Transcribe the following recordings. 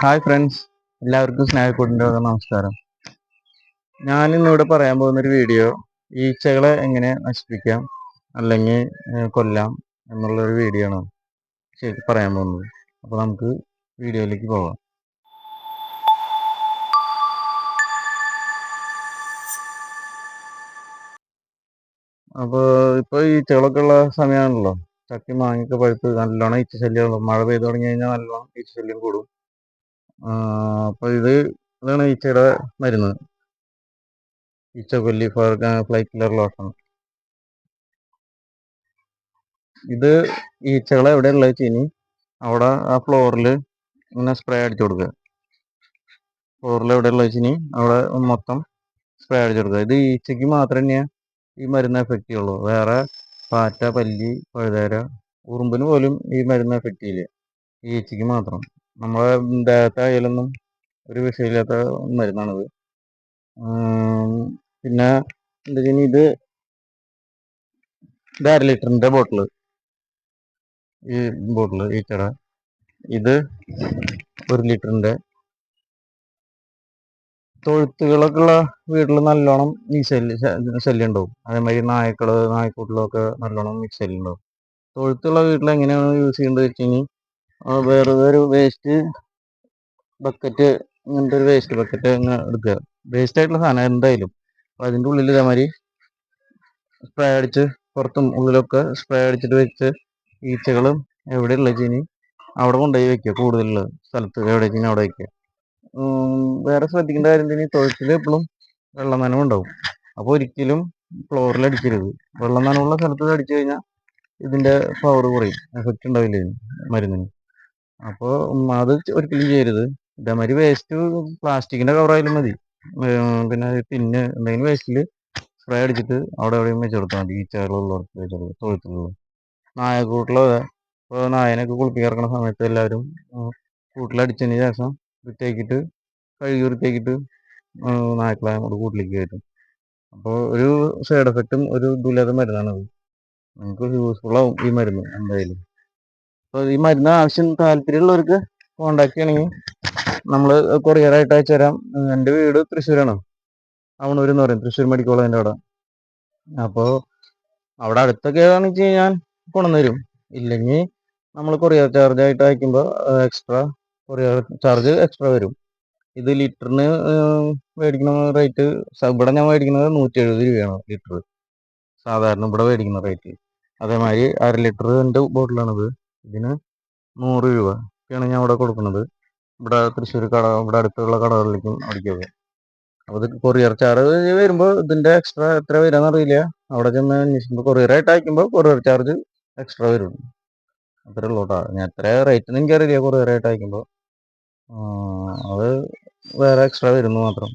Hi friends. എല്ലാവർക്കും സ്നേഹക്കൂടിന്റെ നമസ്കാരം. ഞാനിന്നിവിടെ പറയാൻ പോകുന്നൊരു വീഡിയോ ഈച്ചകളെ എങ്ങനെ നശിപ്പിക്കാം അല്ലെങ്കിൽ കൊല്ലാം എന്നുള്ളൊരു വീഡിയോ ആണ് ശരി പറയാൻ പോകുന്നത്. അപ്പോൾ നമുക്ക് വീഡിയോയിലേക്ക് പോകാം. അപ്പോൾ ഇപ്പോൾ ഈ ഉള്ള സമയമാണല്ലോ ചക്കി മാങ്ങയൊക്കെ പഴുത്ത് നല്ലോണം ഈച്ച ശല്യമുള്ളൂ മഴ പെയ്തു തുടങ്ങി കഴിഞ്ഞാൽ നല്ലോണം ഈച്ച ശല്യം കൂടും. അപ്പോൾ ഇത് ഇതാണ് ഈച്ചയുടെ മരുന്ന്. ഈച്ചക്കൊല്ലി ഫ്ലൈ കില്ലർ ലോഷൻ ഇത് ഈച്ചകളെ എവിടെ ഉള്ള ചീനി അവിടെ ആ ഫ്ലോറിൽ ഇങ്ങനെ സ്പ്രേ അടിച്ചു കൊടുക്കുക. ഫ്ലോറിൽ എവിടെ ഉള്ള ചീനി അവിടെ മൊത്തം സ്പ്രേ അടിച്ചു കൊടുക്കുക. ഇത് ഈച്ചയ്ക്ക് മാത്രമേ ഈ മരുന്ന് എഫക്റ്റ് ചെയ്യുള്ളൂ. വേറെ പാറ്റ പല്ലി പഴുതേര ഉറുമ്പിന് പോലും ഈ മരുന്ന് എഫക്റ്റ് ചെയ്യില്ല. ഈ ഈച്ചയ്ക്ക് മാത്രം. നമ്മളെ ദേഹത്തായാലൊന്നും ഒരു വിഷയമില്ലാത്ത മരുന്നാണിത്. പിന്നെ എന്താ വെച്ചാൽ ഇത് ഇത് അര ലിറ്ററിന്റെ ബോട്ടിൽ ഈ ബോട്ടിൽ ഈച്ചട ഇത് ഒരു ലിറ്ററിന്റെ തൊഴുത്തുകളൊക്കെ ഉള്ള വീട്ടിൽ നല്ലോണം ഈ ശല്യം ശല്യം ഉണ്ടാവും അതേമാതിരി നായ്ക്കൾ നായ്ക്കൂട്ടിലൊക്കെ നല്ലോണം ശല്യം ഉണ്ടാവും തൊഴുത്തുള്ള വീട്ടിൽ എങ്ങനെയാണ് യൂസ് ചെയ്യേണ്ടത് വെച്ച് കഴിഞ്ഞാൽ വേറെ ഒരു വേസ്റ്റ് ബക്കറ്റ് ഇങ്ങനത്തെ ഒരു വേസ്റ്റ് ബക്കറ്റ് അങ്ങ് എടുക്കുക. വേസ്റ്റ് ആയിട്ടുള്ള സാധനം എന്തായാലും. അപ്പം അതിന്റെ ഉള്ളിൽ ഇതേമാതിരി സ്പ്രേ അടിച്ച് പുറത്തും ഉള്ളിലൊക്കെ സ്പ്രേ അടിച്ചിട്ട് വെച്ച് ഈച്ചകളും എവിടെയുള്ള ചീനി അവിടെ കൊണ്ടുപോയി വെക്കുക. കൂടുതലുള്ള സ്ഥലത്ത് എവിടെ ചീനി അവിടെ വെക്കുക. വേറെ ശ്രദ്ധിക്കേണ്ട കാര്യം തന്നെ തൊഴുത്തിൽ എപ്പോഴും വെള്ളം നനവ് ഉണ്ടാവും. അപ്പോൾ ഒരിക്കലും ഫ്ലോറിൽ അടിക്കരുത്. വെള്ളം നനവുള്ള സ്ഥലത്ത് അടിച്ചു കഴിഞ്ഞാൽ ഇതിന്റെ പവർ കുറയും. എഫക്റ്റ് ഉണ്ടാവില്ല മരുന്നിന്. അപ്പോൾ അത് ഒരിക്കലും ചെയ്യരുത്. ഇതേമാതിരി വേസ്റ്റ് പ്ലാസ്റ്റിക്കിന്റെ കവറായാലും മതി. പിന്നെ പിന്നെ എന്തെങ്കിലും വേസ്റ്റിൽ സ്പ്രേ അടിച്ചിട്ട് അവിടെ എവിടെയും വെച്ച് കൊടുത്താൽ മതി. ഈച്ചകളുള്ളവർക്ക് വെച്ച് കൊടുക്കുക തൊഴുത്തിലുള്ള നായക്കൂട്ടിലോ ഇപ്പോൾ നായനൊക്കെ കുളിപ്പിക്കിറക്കുന്ന സമയത്ത് എല്ലാവരും കൂട്ടിലടിച്ചതിന് ശേഷം വൃത്തിയാക്കിയിട്ട് കഴുകി വൃത്തിയാക്കിയിട്ട് നായ്ക്കളെ അങ്ങോട്ട് കൂട്ടിലേക്ക് കയറ്റും. അപ്പോൾ ഒരു സൈഡ് എഫക്റ്റും ഒരു ഇതുമില്ലാത്ത മരുന്നാണത് നിങ്ങൾക്ക് യൂസ്ഫുൾ ആവും ഈ മരുന്ന് എന്തായാലും. അപ്പോൾ ഈ മരുന്ന് ആവശ്യം താല്പര്യമുള്ളവർക്ക് കോണ്ടാക്ട് ചെയ്യണമെങ്കിൽ നമ്മൾ കൊറിയറായിട്ട് അയച്ചു തരാം. എന്റെ വീട് തൃശ്ശൂരാണ്. അവണൂർ എന്ന് പറയും. തൃശ്ശൂർ മെഡിക്കൽ കോളേജിന്റെ അവിടെ. അപ്പോൾ അവിടെ അടുത്തൊക്കെ ഏതാണെന്ന് വെച്ച് കഴിഞ്ഞാൽ കൊണ്ടുവന്നു തരും. ഇല്ലെങ്കിൽ നമ്മൾ കൊറിയർ ചാർജ് ആയിട്ട് അയക്കുമ്പോൾ എക്സ്ട്രാ കൊറിയർ ചാർജ് എക്സ്ട്രാ വരും. ഇത് ലിറ്ററിന് മേടിക്കുന്ന റേറ്റ് ഇവിടെ ഞാൻ മേടിക്കുന്നത് നൂറ്റി എഴുപത് രൂപയാണ് ലിറ്റർ. സാധാരണ ഇവിടെ മേടിക്കുന്ന റേറ്റ്. അതേമാതിരി അര ലിറ്ററിന്റെ ബോട്ടിലാണിത്. ഇതിന് നൂറ് രൂപയാണ് ഞാൻ ഇവിടെ കൊടുക്കുന്നത്. ഇവിടെ തൃശ്ശൂർ കട ഇവിടെ അടുത്തുള്ള കടകളിലേക്കും അടിക്കുക അപ്പോൾ ഇത് കൊറിയർ ചാർജ് വരുമ്പോൾ ഇതിന്റെ എക്സ്ട്രാ എത്ര വരാന്ന് അറിയില്ല. അവിടെ ചെന്ന് അന്വേഷിക്കുമ്പോൾ കൊറിയർ ആയിട്ട് അയക്കുമ്പോൾ കൊറിയർ ചാർജ് എക്സ്ട്രാ വരും. അത്രേ ഉള്ളൂ കേട്ടോ. ഞാൻ എത്ര റേറ്റ് എന്ന് എനിക്കറിയില്ല കൊറിയർ ആയിട്ട് അയക്കുമ്പോൾ. അത് വേറെ എക്സ്ട്രാ വരുന്നു മാത്രം.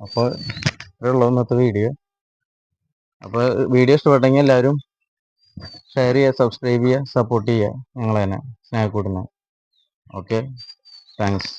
അപ്പോൾ ഇത്രയുള്ളൂ ഇന്നത്തെ വീഡിയോ അപ്പോൾ വീഡിയോ ഇഷ്ടപ്പെട്ടെങ്കിൽ എല്ലാവരും ഷെയർ ചെയ്യുക സബ്സ്ക്രൈബ് ചെയ്യുക സപ്പോർട്ട് ചെയ്യുക. ഞങ്ങൾ തന്നെ സ്നേഹക്കൂടുന്ന ഓക്കെ താങ്ക്സ്